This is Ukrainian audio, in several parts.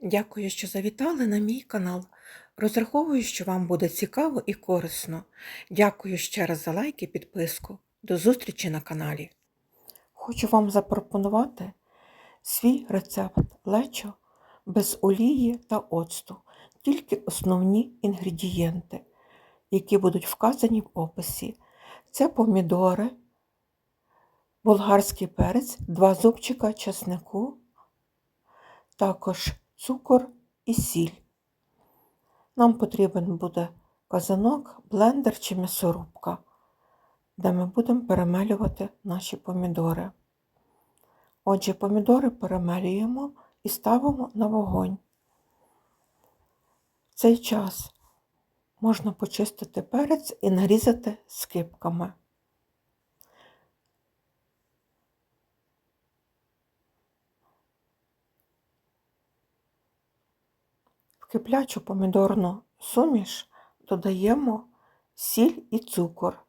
Дякую, що завітали на мій канал. Розраховую, що вам буде цікаво і корисно. Дякую ще раз за лайк і підписку. До зустрічі на каналі. Хочу вам запропонувати свій рецепт лечо без олії та оцту, тільки основні інгредієнти, які будуть вказані в описі. Це помідори, болгарський перець, 2 зубчика чеснику, також цукор і сіль. Нам потрібен буде казанок, блендер чи м'ясорубка, де ми будемо перемелювати наші помідори. Отже, помідори перемелюємо і ставимо на вогонь. В цей час можна почистити перець і нарізати скибками. Киплячу помідорну суміш додаємо сіль і цукор.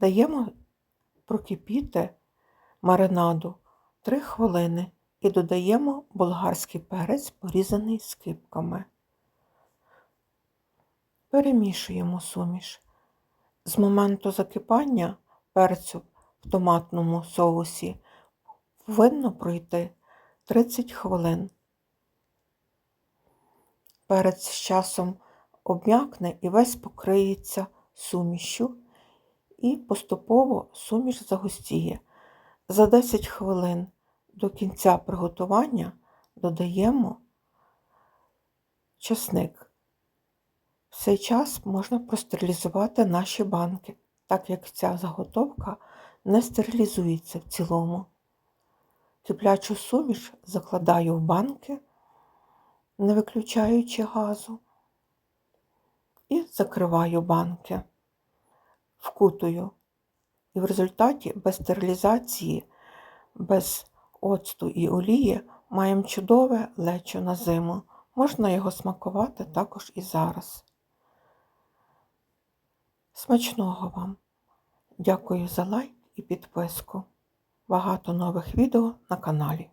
Даємо прокипіти маринаду 3 хвилини і додаємо болгарський перець, порізаний скибками. Перемішуємо суміш. З моменту закипання перцю в томатному соусі повинно пройти 30 хвилин. Перець з часом обм'якне і весь покриється сумішю, і поступово суміш загустіє. За 10 хвилин до кінця приготування додаємо часник. В цей час можна простерилізувати наші банки, так як ця заготовка не стерилізується в цілому. Киплячу суміш закладаю в банки, не виключаючи газу, і закриваю банки, вкутую. І в результаті без стерилізації, без оцту і олії маємо чудове лечо на зиму. Можна його смакувати також і зараз. Смачного вам! Дякую за лайк і підписку. Багато нових відео на каналі.